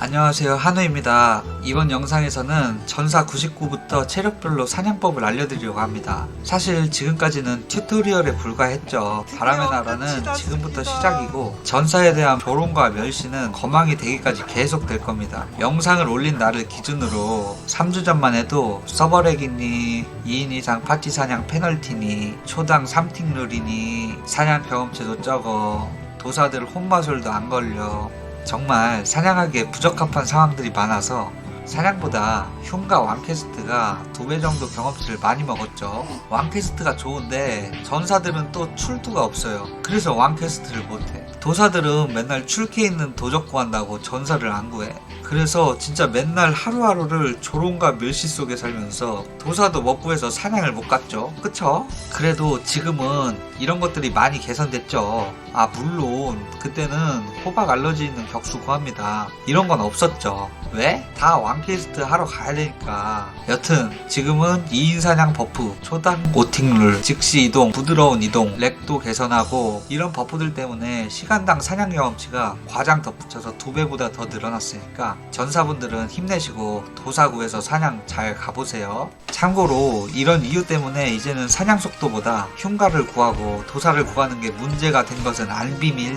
안녕하세요. 한우입니다. 이번 영상에서는 전사 99부터 체력별로 사냥법을 알려드리려고 합니다. 사실 지금까지는 튜토리얼에 불과했죠. 바람의 나라는 지금부터 시작이고 전사에 대한 조롱과 멸시는 거망이 되기까지 계속 될 겁니다. 영상을 올린 날을 기준으로 3주 전만 해도 서버렉이니 2인 이상 파티 사냥 페널티니 초당 3틱 룰이니 사냥 경험치도 적어 도사들 혼마술도 안 걸려 정말 사냥하기에 부적합한 상황들이 많아서 사냥보다 흉가 왕캐스트가 두 배 정도 경험치를 많이 먹었죠. 왕캐스트가 좋은데 전사들은 또 출두가 없어요. 그래서 왕캐스트를 못해. 도사들은 맨날 출캐 있는 도적 구한다고 전사를 안 구해. 그래서 진짜 맨날 하루하루를 조롱과 멸시 속에 살면서 도사도 못 구해서 사냥을 못 갔죠. 그쵸? 그래도 지금은 이런 것들이 많이 개선됐죠. 아, 물론 그때는 호박 알러지 있는 격수 구합니다. 이런 건 없었죠. 왜? 다 왕캐스트 하러 가야 되니까. 여튼 지금은 2인 사냥 버프, 초당 오팅룰, 즉시 이동, 부드러운 이동, 렉 도 개선하고 이런 버프들 때문에 시간당 사냥 경험치가 과장 덧붙여서 두 배보다 더 늘어났으니까 전사분들은 힘내시고 도사구에서 사냥 잘 가보세요. 참고로 이런 이유 때문에 이제는 사냥 속도보다 흉가를 구하고 도사를 구하는 게 문제가 된 것은 안 비밀.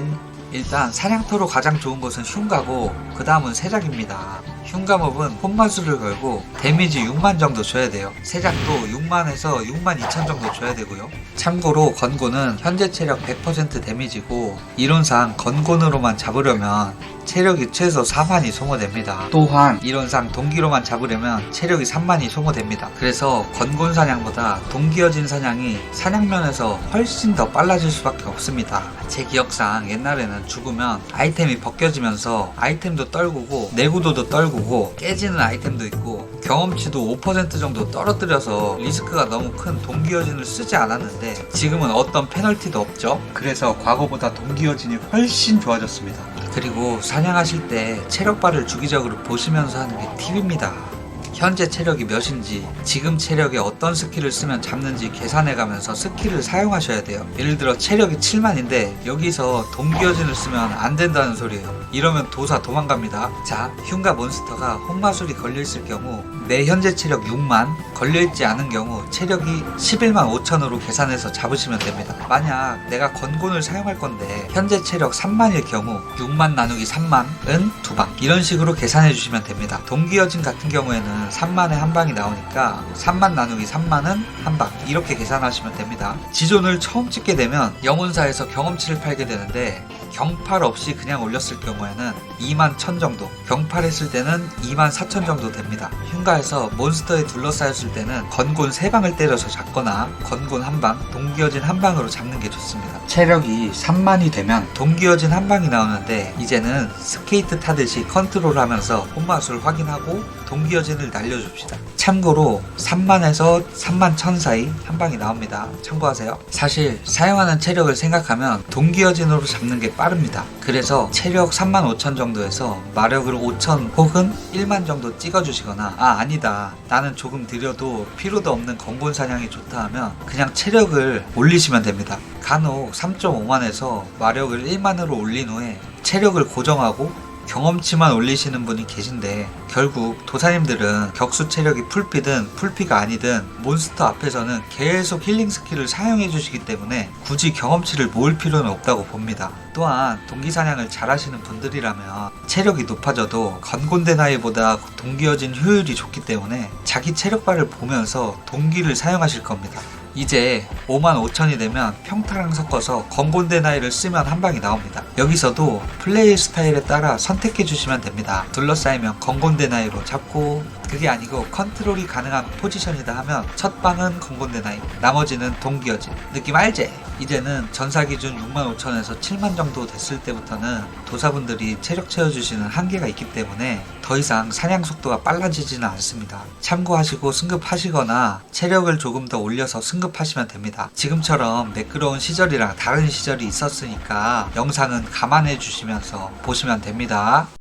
일단 사냥터로 가장 좋은 것은 흉가고 그 다음은 세작입니다. 흉가몹은 혼마술을 걸고 데미지 6만 정도 줘야 돼요. 세작도 6만에서 6만 2천 정도 줘야 되고요. 참고로 건고는 현재 체력 100% 데미지고 이론상 건곤으로만 잡으려면 체력이 최소 4만이 소모됩니다. 또한 이론상 동기로만 잡으려면 체력이 3만이 소모됩니다. 그래서 건곤 사냥보다 동기어진 사냥이 사냥면에서 훨씬 더 빨라질 수밖에 없습니다. 제 기억상 옛날에는 죽으면 아이템이 벗겨지면서 아이템도 떨구고 내구도도 떨구고 깨지는 아이템도 있고 경험치도 5% 정도 떨어뜨려서 리스크가 너무 큰 동기어진을 쓰지 않았는데 지금은 어떤 페널티도 없죠. 그래서 과거보다 동기어진이 훨씬 좋아졌습니다. 그리고 사냥하실 때 체력바를 주기적으로 보시면서 하는 게 팁입니다. 현재 체력이 몇인지, 지금 체력에 어떤 스킬을 쓰면 잡는지 계산해 가면서 스킬을 사용하셔야 돼요. 예를 들어 체력이 7만인데 여기서 동기어진을 쓰면 안 된다는 소리예요. 이러면 도사 도망갑니다. 자, 흉가 몬스터가 혼마술이 걸려있을 경우 내 현재 체력 6만, 걸려있지 않은 경우 체력이 11만 5천으로 계산해서 잡으시면 됩니다. 만약 내가 건곤을 사용할 건데 현재 체력 3만일 경우 6만 나누기 3만은 2방 이런 식으로 계산해 주시면 됩니다. 동기어진 같은 경우에는 3만에 한 방이 나오니까 3만 나누기 3만은 한 방 이렇게 계산하시면 됩니다. 지존을 처음 찍게 되면 영혼사에서 경험치를 팔게 되는데 경팔 없이 그냥 올렸을 경우에는 2만 1000 정도, 경팔했을 때는 2만 4000 정도 됩니다. 흉가에서 몬스터에 둘러싸였을 때는 건곤 3방을 때려서 잡거나 건곤 한 방, 동기어진 한 방으로 잡는 게 좋습니다. 체력이 3만이 되면 동기어진 한 방이 나오는데 이제는 스케이트 타듯이 컨트롤 하면서 혼마술 확인하고 동기어진을 날려줍시다. 참고로 3만에서 3만 1000 사이 한 방이 나옵니다. 참고하세요. 사실 사용하는 체력을 생각하면 동기어진으로 잡는 게 빠 릅니다. 그래서 체력 3만 5천 정도에서 마력을 5천 혹은 1만 정도 찍어주시거나 아 아니다 나는 조금 느려도 필요도 없는 건곤 사냥이 좋다 하면 그냥 체력을 올리시면 됩니다. 간혹 3.5만에서 마력을 1만으로 올린 후에 체력을 고정하고 경험치만 올리시는 분이 계신데 결국 도사님들은 격수 체력이 풀피든 풀피가 아니든 몬스터 앞에서는 계속 힐링 스킬을 사용해 주시기 때문에 굳이 경험치를 모을 필요는 없다고 봅니다. 또한 동기 사냥을 잘 하시는 분들이라면 체력이 높아져도 건곤대 나이보다 동기어진 효율이 좋기 때문에 자기 체력바를 보면서 동기를 사용하실 겁니다. 이제 5만 5천이 되면 평타랑 섞어서 건곤대 나이를 쓰면 한 방이 나옵니다. 여기서도 플레이 스타일에 따라 선택해 주시면 됩니다. 둘러싸이면 건곤대 나이로 잡고 그게 아니고 컨트롤이 가능한 포지션이다 하면 첫 방은 건곤대 나이 나머지는 동기어진 느낌 알지? 이제는 전사 기준 6만 5천에서 7만 정도 됐을 때부터는 도사분들이 체력 채워주시는 한계가 있기 때문에 더 이상 사냥 속도가 빨라지지는 않습니다. 참고하시고 승급하시거나 체력을 조금 더 올려서 승급하시면 됩니다. 지금처럼 매끄러운 시절이랑 다른 시절이 있었으니까 영상은 감안해 주시면서 보시면 됩니다.